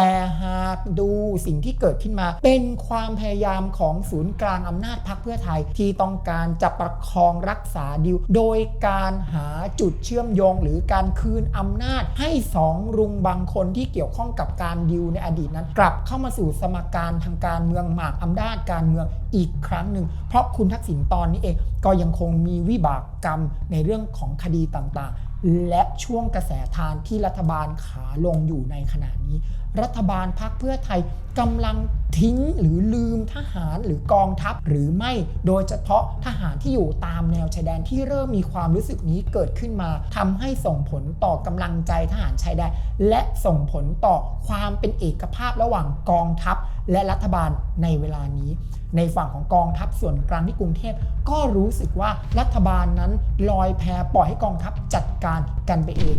แต่หากดูสิ่งที่เกิดขึ้นมา เป็นความพยายามของศูนย์กลางอำนาจพรรคเพื่อไทย ที่ต้องการจะประคองรักษาดิว โดยการหาจุดเชื่อมโยง หรือการคืนอำนาจให้สองรุงบางคนที่เกี่ยวข้องกับการดิวในอดีตนั้น กลับเข้ามาสู่สมการทางการเมืองหมากอำนาจการเมืองอีกครั้งหนึ่ง เพราะคุณทักษิณตอนนี้เองก็ยังคงมีวิบากกรรมในเรื่องของคดีต่างๆ และช่วงกระแสทานที่รัฐบาลขาลงอยู่ในขณะนี้ รัฐบาลพักเพื่อไทยกำลังทิ้งหรือลืมทหารหรือกองทัพหรือไม่ โดยเฉพาะทหารที่อยู่ตามแนวชายแดนที่เริ่มมีความรู้สึกนี้เกิดขึ้นมาทำให้ส่งผลต่อกำลังใจทหารชายแดนและส่งผลต่อความเป็นเอกภาพระหว่างกองทัพและรัฐบาลในเวลานี้ ในฝั่งของกองทัพส่วนกลางที่กรุงเทพก็รู้สึกว่ารัฐบาลนั้นลอยแพปล่อยให้กองทัพจัดการกันไปเอง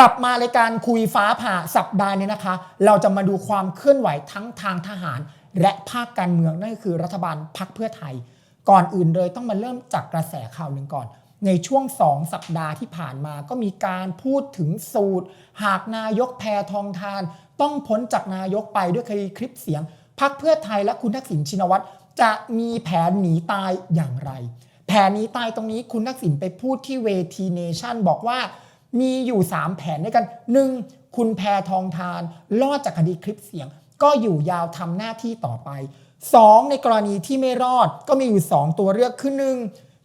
กลับมารายการคุยฟ้าผ่าสัปดาห์นี้นะคะ เราจะมาดูความเคลื่อนไหวทั้งทางทหาร และภาคการเมืองนั่นก็คือรัฐบาลพักเพื่อไทย ก่อนอื่นเลยต้องมาเริ่มจากกระแสข่าวหนึ่งก่อน ในช่วง 2 สัปดาห์ที่ผ่านมาก็มีการพูดถึงสูตร หากนายกแพทองทาน ต้องพ้นจากนายกไปด้วยคดีคลิปเสียงพักเพื่อไทยและคุณทักษิณชินวัตรจะมีแผนหนีตายอย่างไร แผนหนีตายตรงนี้คุณทักษิณไปพูดที่เวทีเนชั่นบอกว่า มีอยู่ 3 แผนด้วยกัน 1. คุณแพทองทานรอดจากคดีคลิปเสียง ก็อยู่ยาวทำหน้าที่ต่อไป 2. ในกรณีที่ไม่รอดก็มีอยู่ 2 ตัวเลือกคือหนึ่ง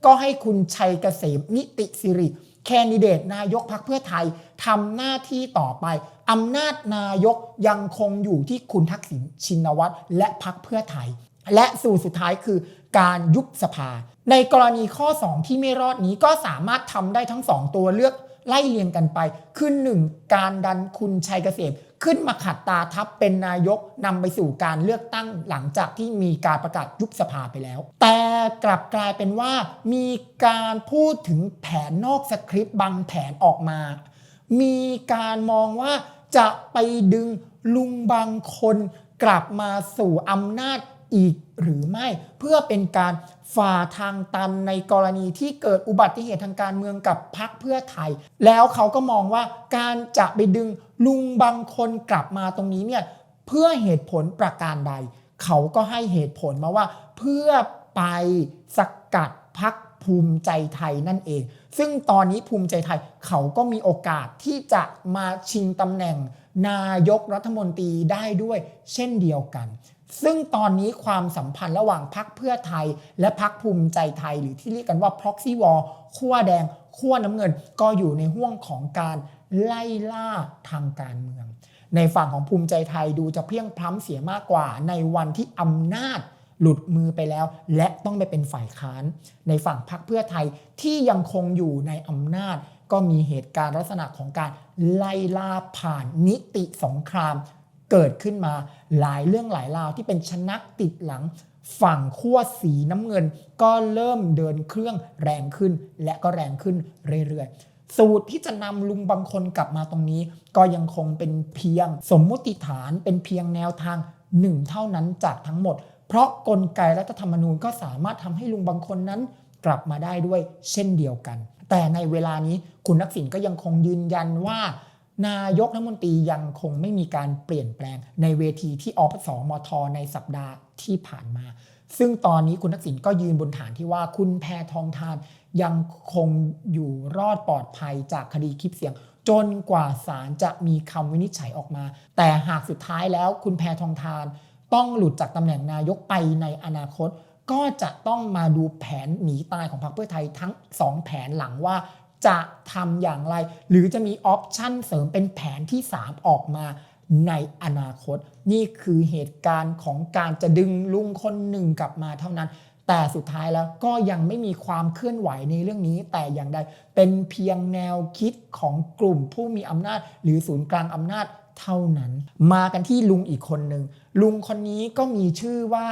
ก็ให้คุณชัยเกษมนิติสิริแคนดิเดตนายกพักเพื่อไทยทำหน้าที่ต่อไปอำนาจนายกยังคงอยู่ที่คุณทักษิณชินวัตรและพักเพื่อไทย และสู่สุดท้ายคือการยุบสภา ในกรณีข้อ 2 ที่ไม่รอดนี้ก็สามารถทำได้ทั้ง 2 ตัวเลือก ไล่เรียงกันไป คือหนึ่งการดันคุณชัยเกษมขึ้นมาขัดตาทับเป็นนายกนำไปสู่การเลือกตั้งหลังจากที่มีการประกาศยุบสภาไปแล้ว แต่กลับกลายเป็นว่า มีการพูดถึงแผนนอกสคริปต์บางแผนออกมา มีการมองว่าจะไปดึงลุงบางคนกลับมาสู่อำนาจ อีกหรือไม่ เพื่อเป็นการฝ่าทางตันในกรณีที่เกิดอุบัติเหตุทางการเมืองกับพรรคเพื่อไทย แล้วเขาก็มองว่าการจะไปดึงลุงบางคนกลับมาตรงนี้เนี่ยเพื่อเหตุผลประการใด เขาก็ให้เหตุผลมาว่า เพื่อไปสกัดพักภูมิใจไทยนั่นเอง ซึ่งตอนนี้ภูมิใจไทยเขาก็มีโอกาสที่จะมาชิงตำแหน่งนายกรัฐมนตรีได้ด้วยเช่นเดียวกัน ซึ่งตอนนี้ความสัมพันธ์ระหว่างพักเพื่อไทย และพักภูมิใจไทย หรือที่เรียกกันว่า proxy war ขั้วแดงขั้วน้ำเงิน ก็อยู่ในห่วงของการไล่ล่าทางการเมือง ในฝั่งของภูมิใจไทยดูจะเพียงพล้ำเสียมากกว่า ในวันที่อำนาจหลุดมือไปแล้ว และต้องไปเป็นฝ่ายค้าน ในฝั่งพรรคเพื่อไทยที่ยังคงอยู่ในอำนาจ ก็มีเหตุการณ์ลักษณะของการไล่ล่าผ่านนิติสงคราม เกิดขึ้นมาหลายเรื่องหลายราวที่เป็นชนักติดหลังฝั่งขั้วสีน้ำเงิน ก็เริ่มเดินเครื่องแรงขึ้น และก็แรงขึ้นเรื่อยๆ สูตรที่จะนำลุงบางคนกลับมาตรงนี้ ก็ยังคงเป็นเพียงสมมุติฐานเป็นเพียงแนวทางหนึ่งเท่านั้นจากทั้งหมด เพราะกลไกรัฐธรรมนูญก็สามารถทำให้ลุงบางคนนั้น กลับมาได้ด้วยเช่นเดียวกัน แต่ในเวลานี้คุณนักสินก็ยังคงยืนยันว่า นายกรัฐมนตรียังคงไม่มีการเปลี่ยนแปลงในเวทีที่อปสมทในสัปดาห์ที่ผ่านมา ซึ่งตอนนี้คุณทักษิณก็ยืนบนฐานที่ว่าคุณแพทองทานยังคงอยู่รอดปลอดภัยจากคดีคลิปเสียง จนกว่าศาลจะมีคำวินิจฉัยออกมา แต่หากสุดท้ายแล้วคุณแพทองทาน ต้องหลุดจากตำแหน่งนายกไปในอนาคต ก็จะต้องมาดูแผนหนีตายของพรรคเพื่อไทยทั้ง 2 แผนหลังว่า จะทำอย่างไร หรือจะมีออปชันเสริมเป็นแผนที่ 3 ออกมาในอนาคต นี่คือเหตุการณ์ของการจะดึงลุงคนหนึ่งกลับมาเท่านั้น แต่สุดท้ายแล้วก็ยังไม่มีความเคลื่อนไหวในเรื่องนี้ แต่อย่างใดเป็นเพียงแนวคิดของกลุ่มผู้มีอำนาจ หรือศูนย์กลางอำนาจเท่านั้น มากันที่ลุงอีกคนหนึ่งลุงคนนี้ก็มีชื่อว่า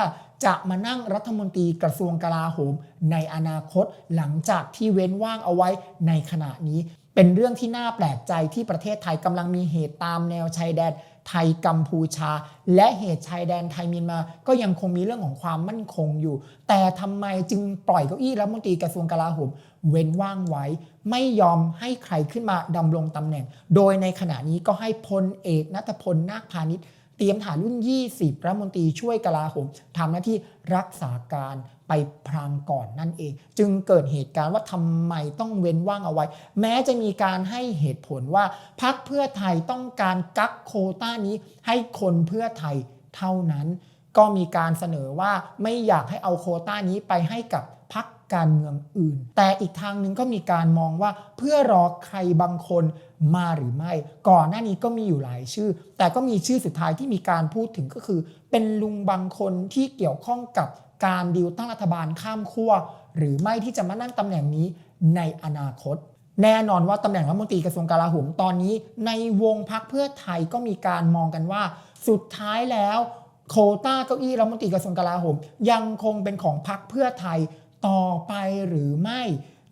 จะมานั่งรัฐมนตรีกระทรวงกลาโหม ในอนาคตหลังจากที่เว้นว่างเอาไว้ในขณะนี้ เป็นเรื่องที่น่าแปลกใจที่ประเทศไทยกำลังมีเหตุตามแนวชายแดนไทยกัมพูชา และเหตุชายแดนไทยเมียนมา ก็ยังคงมีเรื่องของความมั่นคงอยู่ แต่ทำไมจึงปล่อยเก้าอี้รัฐมนตรีกระทรวงกลาโหม เว้นว่างไว้ ไม่ยอมให้ใครขึ้นมาดำรงตำแหน่ง โดยในขณะนี้ก็ให้พลเอกนัทพลนาคพาณิชย์ เตรียมฐานรุ่น 20 รัฐมนตรีช่วยกลาโหมทำหน้าที่รักษาการไปพรางก่อนนั่นเอง จึงเกิดเหตุการณ์ว่าทำไมต้องเว้นว่างเอาไว้ แม้จะมีการให้เหตุผลว่าพักเพื่อไทยต้องการกักโคต้านี้ให้คนเพื่อไทยเท่านั้น ก็มีการเสนอว่าไม่อยากให้เอาโคต้านี้ไปให้กับพัก การเมืองอื่น แต่อีกทางหนึ่งก็มีการมองว่าเพื่อรอใครบางคนมาหรือไม่ ก่อนหน้านี้ก็มีอยู่หลายชื่อ แต่ก็มีชื่อสุดท้ายที่มีการพูดถึงก็คือ เป็นลุงบางคนที่เกี่ยวข้องกับการดิวตั้งรัฐบาลข้ามขั้วหรือไม่ที่จะมานั่งตำแหน่งนี้ในอนาคต แน่นอนว่าตำแหน่งรัฐมนตรีกระทรวงกลาโหมตอนนี้ ในวงพักเพื่อไทยก็มีการมองกันว่า สุดท้ายแล้ว โควต้าเก้าอี้รัฐมนตรีกระทรวงกลาโหม ยังคงเป็นของพักเพื่อไทย ต่อไปหรือไม่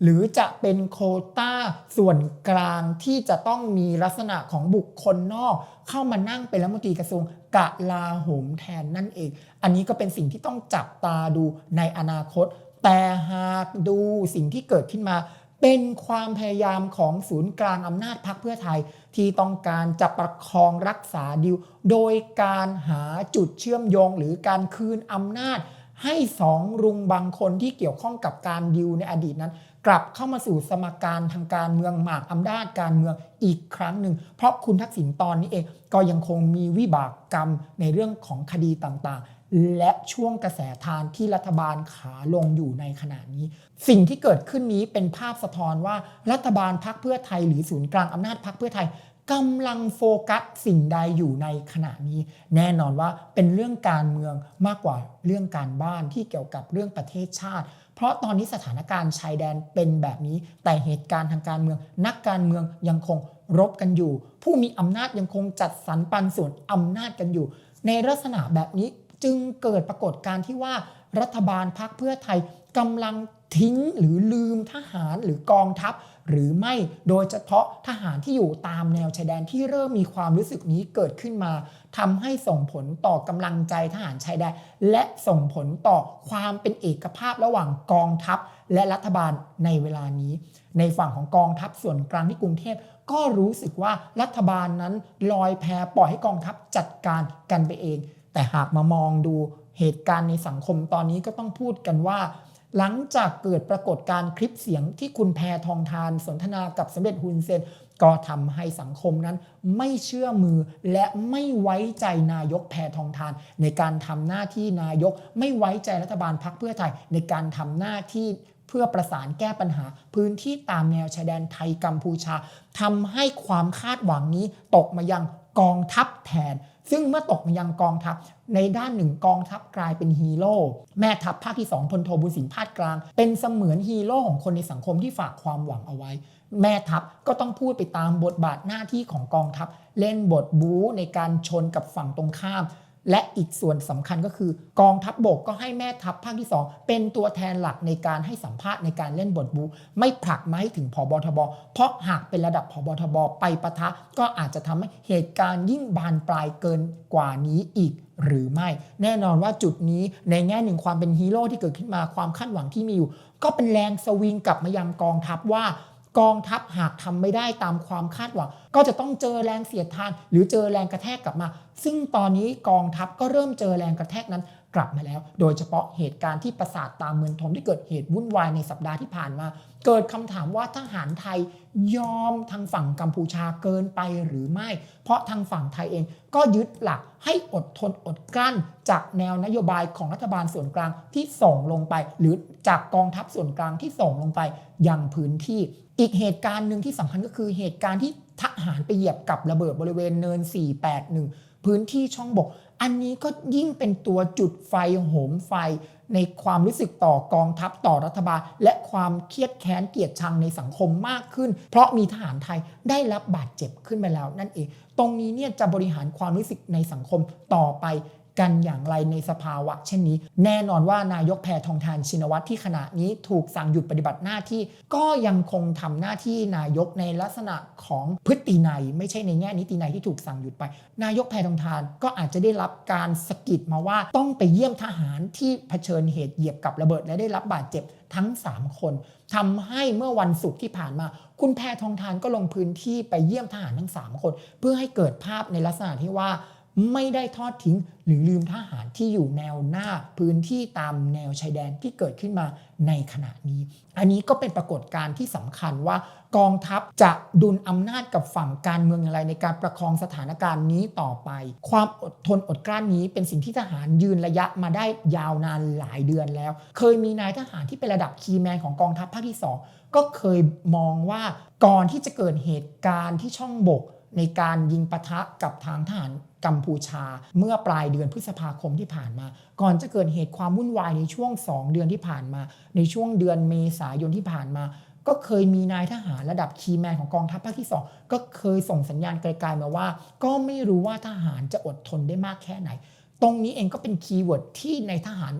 หรือจะเป็นโควต้าส่วนกลางที่จะต้องมีลักษณะของบุคคลนอก เข้ามานั่งเป็นรัฐมนตรีกระทรวงกลาโหมแทนนั่นเอง อันนี้ก็เป็นสิ่งที่ต้องจับตาดูในอนาคต แต่หากดูสิ่งที่เกิดขึ้นมาเป็นความพยายามของศูนย์กลางอำนาจพักเพื่อไทย ที่ต้องการจะประคองรักษาดิว โดยการหาจุดเชื่อมโยงหรือการคืนอำนาจ ให้สองรุงบางคนที่เกี่ยวข้องกับการดิวในอดีตนั้น กลับเข้ามาสู่สมการทางการเมืองหมากอำนาจการเมืองอีกครั้งหนึ่ง เพราะคุณทักษิณตอนนี้เองก็ยังคงมีวิบากกรรมในเรื่องของคดีต่างๆ และช่วงกระแสทานที่รัฐบาลขาลงอยู่ในขณะนี้ สิ่งที่เกิดขึ้นนี้เป็นภาพสะท้อนว่ารัฐบาลพักเพื่อไทยหรือศูนย์กลางอำนาจพักเพื่อไทย กำลังโฟกัสสิ่งใดอยู่ในขณะนี้ แน่นอนว่าเป็นเรื่องการเมืองมากกว่าเรื่องการบ้านที่เกี่ยวกับเรื่องประเทศชาติ เพราะตอนนี้สถานการณ์ชายแดนเป็นแบบนี้ แต่เหตุการณ์ทางการเมือง นักการเมืองยังคงรบกันอยู่ ผู้มีอำนาจยังคงจัดสรรปันส่วนอำนาจกันอยู่ ในลักษณะแบบนี้จึงเกิดปรากฏการณ์ที่ว่า รัฐบาลพักเพื่อไทยกำลังทิ้งหรือลืมทหารหรือกองทัพ หรือไม่โดยเฉพาะทหารที่อยู่ตามแนวชายแดนที่เริ่มมีความรู้สึกนี้เกิดขึ้นมาทำให้ส่งผลต่อกำลังใจทหารชายแดนและส่งผลต่อความเป็นเอกภาพระหว่างกองทัพ และรัฐบาลในเวลานี้ ในฝั่งของกองทัพส่วนกลางที่กรุงเทพก็รู้สึกว่ารัฐบาลนั้นลอยแพปล่อยให้กองทัพจัดการกันไปเอง แต่หากมามองดู เหตุการณ์ในสังคมตอนนี้ก็ต้องพูดกันว่า หลังจากเกิดปรากฏการณ์คลิปเสียงที่คุณแพทองทานสนทนากับสมเด็จฮุนเซนก็ทำให้สังคมนั้นไม่เชื่อมือและไม่ไว้ใจนายกแพทองทาน ในการทำหน้าที่นายก ไม่ไว้ใจรัฐบาลพักเพื่อไทย ในการทำหน้าที่เพื่อประสานแก้ปัญหา พื้นที่ตามแนวชายแดนไทยกัมพูชาทำให้ความคาดหวังนี้ตกมายังกองทัพแทน ซึ่งเมื่อตกมายังกองทัพ ในด้านหนึ่งกองทัพกลายเป็นฮีโร่แม่ทัพภาคที่2พลโทบุญสินพาดกลาง เป็นเสมือนฮีโร่ของคนในสังคมที่ฝากความหวังเอาไว้ แม่ทัพก็ต้องพูดไปตามบทบาทหน้าที่ของกองทัพ เล่นบทบู๊ในการชนกับฝั่งตรงข้าม และอีกส่วนสำคัญก็คือ กองทัพบบกก็ให้แม่ทัพภาคที่ 2 เป็นตัวแทนหลักในการให้สัมภาษณ์ในการเล่นบทบู ไม่ผลักมาให้ถึงผบทบ เพราะหากเป็นระดับผบทบ ไปปะทะก็อาจจะทำให้เหตุการณ์ยิ่งบานปลายเกินกว่านี้อีกหรือไม่ แน่นอนว่าจุดนี้ในแง่หนึ่งความเป็นฮีโร่ที่เกิดขึ้นมาความคาดหวังที่มีอยู่ ก็เป็นแรงสวิงกลับมายังกองทัพว่า กองทัพหากทำไม่ได้ตามความคาดหวัง ก็จะต้องเจอแรงเสียดทาน หรือเจอแรงกระแทกกลับมา ซึ่งตอนนี้กองทัพก็เริ่มเจอแรงกระแทกนั้น กลับมาแล้ว โดยเฉพาะเหตุการณ์ที่ประสาทตามเมืองทมที่เกิดเหตุวุ่นวายในสัปดาห์ที่ผ่านมา เกิดคำถามว่าทหารไทยยอมทางฝั่งกัมพูชาเกินไปหรือไม่ เพราะทางฝั่งไทยเองก็ยึดหลักให้อดทนอดกลั้น จากแนวนโยบายของรัฐบาลส่วนกลางที่ส่งลงไป หรือจากกองทัพส่วนกลางที่ส่งลงไปยังพื้นที่ อีกเหตุการณ์หนึ่งที่สำคัญก็คือเหตุการณ์ที่ทหารไปเหยียบกับระเบิดบริเวณเนิน 481 พื้นที่ช่องบก อันนี้ก็ยิ่งเป็นตัวจุดไฟโหมไฟ ในความรู้สึกต่อกองทัพต่อรัฐบาล และความเครียดแค้นเกลียดชังในสังคมมากขึ้น เพราะมีทหารไทยได้รับบาดเจ็บขึ้นไปแล้วนั่นเอง ตรงนี้เนี่ยจะบริหารความรู้สึกในสังคมต่อไป กันอย่างไรในสภาวะ เช่นนี้ แน่นอนว่านายกแพทองทานชินวัตรที่ขณะนี้ถูกสั่งหยุดปฏิบัติหน้าที่ ก็ยังคงทำหน้าที่นายกในลักษณะของพฤตินัย ไม่ใช่ในแง่นิตินัยที่ถูกสั่งหยุดไป นายกแพทองทานก็อาจจะได้รับการสกิดมาว่าต้องไปเยี่ยมทหารที่เผชิญเหตุเหยียบกับระเบิดและได้รับบาดเจ็บทั้ง 3 คนทำให้เมื่อวันศุกร์ที่ผ่านมา คุณแพทองทานก็ลงพื้นที่ไปเยี่ยมทหารทั้ง 3 คน เพื่อให้เกิดภาพในลักษณะที่ว่า ไม่ได้ทอดทิ้ง หรือลืมทหารที่อยู่แนวหน้าพื้นที่ตามแนวชายแดนที่เกิดขึ้นมาในขณะนี้ อันนี้ก็เป็นปรากฏการณ์ที่สำคัญว่ากองทัพจะดุลอำนาจกับฝั่งการเมืองอย่างไรในการประคองสถานการณ์นี้ต่อไป ความอดทนอดกลั้นนี้เป็นสิ่งที่ทหารยืนระยะมาได้ยาวนานหลายเดือนแล้ว เคยมีนายทหารที่เป็นระดับคีแมนของกองทัพภาคที่ 2 ก็เคยมองว่าก่อนที่จะเกิดเหตุการณ์ที่ช่องบก ในการยิงปะทะกับทางทหารกัมพูชา เมื่อปลายเดือนพฤษภาคมที่ผ่านมา ก่อนจะเกิดเหตุความวุ่นวายในช่วง 2 เดือนที่ผ่านมา ในช่วงเดือนเมษายนที่ผ่านมา ก็เคยมีนายทหารระดับคีแมนของกองทัพภาคที่ 2 ก็เคยส่งสัญญาณไกลๆมาว่า ก็ไม่รู้ว่าทหารจะอดทนได้มากแค่ไหน ตรงนี้เองก็เป็นคีย์เวิร์ดที่ในทหาร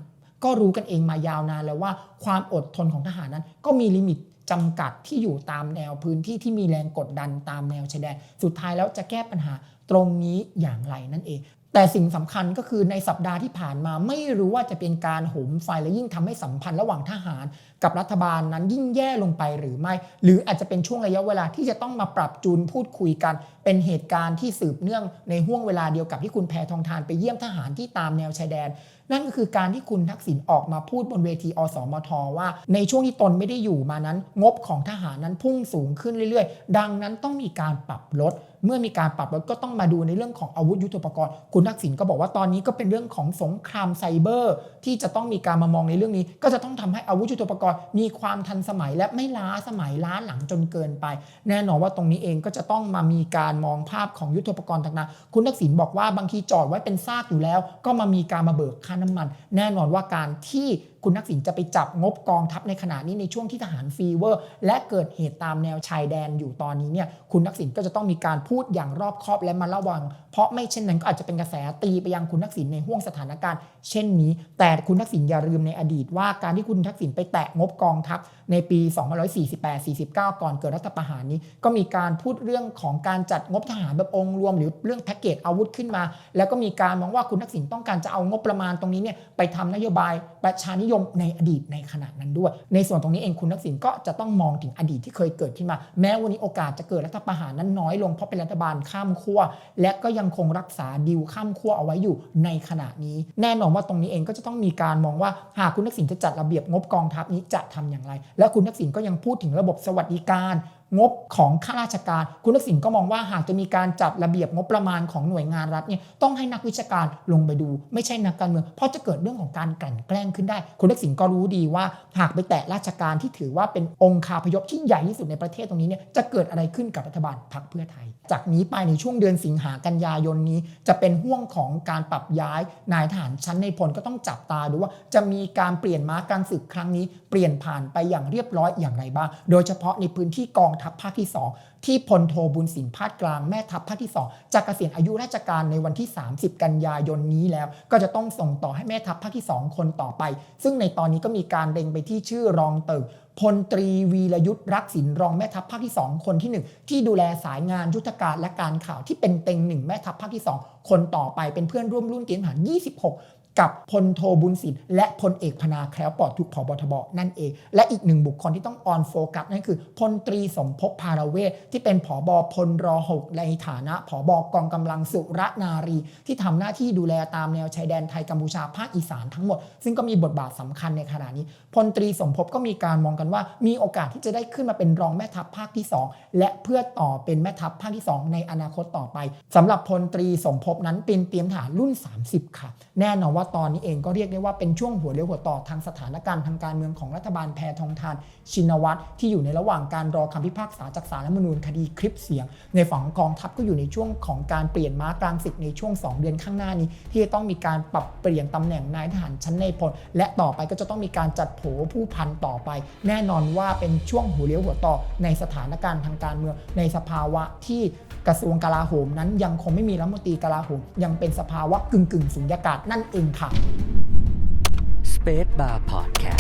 ก็รู้กันเองมายาวนานแล้วว่า ความอดทนของทหารนั้นก็มีลิมิต จำกัดที่อยู่ตามแนวพื้นที่ที่มีแรงกดดันตามแนวชายแดน สุดท้ายแล้วจะแก้ปัญหาตรงนี้อย่างไรนั่นเอง แต่สิ่งสำคัญก็คือในสัปดาห์ที่ผ่านมาไม่รู้ว่าจะเป็นการโหมไฟและยิ่งทำให้สัมพันธ์ระหว่างทหาร กับรัฐบาลนั้นยิ่งแย่ลงไปหรือไม่ หรืออาจจะเป็นช่วงระยะเวลาที่จะต้องมาปรับจูนพูดคุยกัน เป็นเหตุการณ์ที่สืบเนื่องในห่วงเวลาเดียวกับที่คุณแพทองทานไปเยี่ยมทหารที่ตามแนวชายแดน นั่นก็คือการที่คุณทักษิณออกมาพูดบนเวทีอสมทว่า ในช่วงที่ตนไม่ได้อยู่มานั้น งบของทหารนั้นพุ่งสูงขึ้นเรื่อยๆ ดังนั้นต้องมีการปรับลดเมื่อมีการปรับลดก็ต้องมาดูในเรื่องของอาวุธยุทโธปกรณ์ คุณทักษิณก็บอกว่าตอนนี้ก็เป็นเรื่องของสงครามไซเบอร์ ที่จะต้องมีการมามองในเรื่องนี้ ก็จะต้องทำให้อาวุธยุทโธปกรณ์ มีความทันสมัยและไม่ล้าสมัยล้าหลังจนเกินไป แน่นอนว่าตรงนี้เองก็จะต้องมามีการมองภาพของยุทธปกรณ์ต่างๆ คุณทักษิณบอกว่าบางทีจอดไว้เป็นซากอยู่แล้ว ก็มามีการมาเบิกค่าน้ำมัน แน่นอนว่าการที่คุณทักษิณจะไปจับงบกองทัพในขณะนี้ในช่วงที่ทหารฟีเวอร์ และเกิดเหตุตามแนวชายแดนอยู่ตอนนี้เนี่ยคุณทักษิณก็จะต้องมีการพูดอย่างรอบคอบและมาระวัง เพราะไม่เช่นนั้นก็อาจจะเป็นกระแสตีไปยังคุณทักษิณในห่วงสถานการณ์ เช่นนี้ แต่คุณทักษิณอย่าลืมในอดีตว่าการที่คุณทักษิณไปแตะงบกองทัพในปี 2548-49 ก่อนเกิดรัฐประหารนี้ ก็มีการพูดเรื่องของการจัดงบทหารแบบองค์รวม หรือเรื่องแพ็กเกจอาวุธขึ้นมา แล้วก็มีการมองว่าคุณทักษิณต้องการจะเอางบประมาณตรงนี้เนี่ยไปทำนโยบายประชานิยมในอดีตในขณะนั้นด้วย ในส่วนตรงนี้เองคุณทักษิณก็จะต้องมองถึงอดีตที่เคยเกิดขึ้นมา แม้วันนี้โอกาสจะเกิดรัฐประหารนั้นน้อยลงเพราะเป็นรัฐบาลข้ามขั้วและก็ยังคงรักษาดีลข้ามขั้วเอาไว้อยู่ในขณะนี้ แน่นอนว่าตรงนี้เองก็จะต้องมีการมองว่าหากคุณทักษิณจะจัดระเบียบงบกองทัพนี้จะทำอย่างไร และคุณทักษิณก็ยังพูดถึงระบบสวัสดิการ งบของข้าราชการ คุณทักษิณก็มองว่าหากจะมีการจัดระเบียบงบประมาณของหน่วยงานรัฐเนี่ยต้องให้นักวิชาการลงไปดู ไม่ใช่นักการเมือง เพราะจะเกิดเรื่องของการกลั่นแกล้งขึ้นได้ คุณทักษิณก็รู้ดีว่า หากไปแตะราชการที่ถือว่าเป็นองค์คาพยพที่ใหญ่ที่สุดในประเทศตรงนี้เนี่ยจะเกิดอะไรขึ้นกับรัฐบาลพรรคเพื่อไทย จากนี้ไปในช่วงเดือนสิงหากันยายนนี้ จะเป็นห่วงของการปรับย้ายนายทหารชั้นในพลก็ต้องจับตาดูว่า จะมีการเปลี่ยนม้ากางศึกครั้งนี้ เปลี่ยนผ่านไปอย่างเรียบร้อยอย่างไรบ้าง โดยเฉพาะในพื้นที่กองทัพภาคที่ 2 ที่พลโทบุญสินพาดกลางแม่ทัพภาคที่ 2จะเกษียณอายุราชการในวันที่ 30 กันยายนนี้แล้ว ก็จะต้องส่งต่อให้แม่ทัพภาคที่ 2 คนต่อไป ซึ่งในตอนนี้ก็มีการเล็งไปที่ชื่อรองเติงพลตรีวีรยุทธ์รักษินรองแม่ทัพภาคที่ 2 คนที่ 1 ที่ดูแลสายงานยุทธการและการข่าวที่เป็นเต็งหนึ่งแม่ทัพภาคที่ 2 คนต่อไปเป็นเพื่อนร่วมรุ่นเตรียมทหาร 26 กับพลโทบุญสินและพลเอกพนาแคล้วปลอดทุกผบทบนั่นเอง และอีกหนึ่งบุคคลที่ต้องออนโฟกัสนั่นคือพลตรีสมภพพาราเวทที่เป็นผอบอพลรอหกในฐานะผอบอกองกำลังสุรนารี ที่ทำหน้าที่ดูแลตามแนวชายแดนไทยกัมพูชาภาคอีสานทั้งหมด ซึ่งก็มีบทบาทสำคัญในขณะนี้พลตรีสมภพก็มีการมองกันว่า มีโอกาสที่จะได้ขึ้นมาเป็นรองแม่ทัพภาคที่ 2 และเพื่อต่อเป็นแม่ทัพภาคที่ 2 ในอนาคตต่อไปสำหรับพลตรีสมภพนั้นเป็นเตรียมทหารรุ่น 30 ค่ะ แน่นอนว่าตอนนี้เองก็เรียกได้ว่าเป็นช่วงหัวเลี้ยวหัวต่อทางสถานการณ์ทางการเมืองของรัฐบาลแพทองทานชินวัตรที่อยู่ในระหว่างการรอคำพิพากษาจากศาลรัฐมนูญคดีคลิปเสียง ในฝั่งกองทัพก็อยู่ในช่วงของการเปลี่ยนม้ากลางศึกในช่วง 2 เดือนข้างหน้านี้ ที่จะต้องมีการปรับเปลี่ยนตำแหน่งนายทหารชั้นในพลและต่อไปก็จะต้องมีการจัดโผผู้พันต่อไป แน่นอนว่าเป็นช่วงหัวเลี้ยวหัวต่อในสถานการณ์ทางการเมืองในสภาวะที่กระทรวงกลาโหมนั้นยังคงไม่มีรัฐมนตรีกลาโหมยังเป็นสภาวะกึ่งกึ่งๆสุญญากาศนั่นเองค่ะ Space Bar Podcast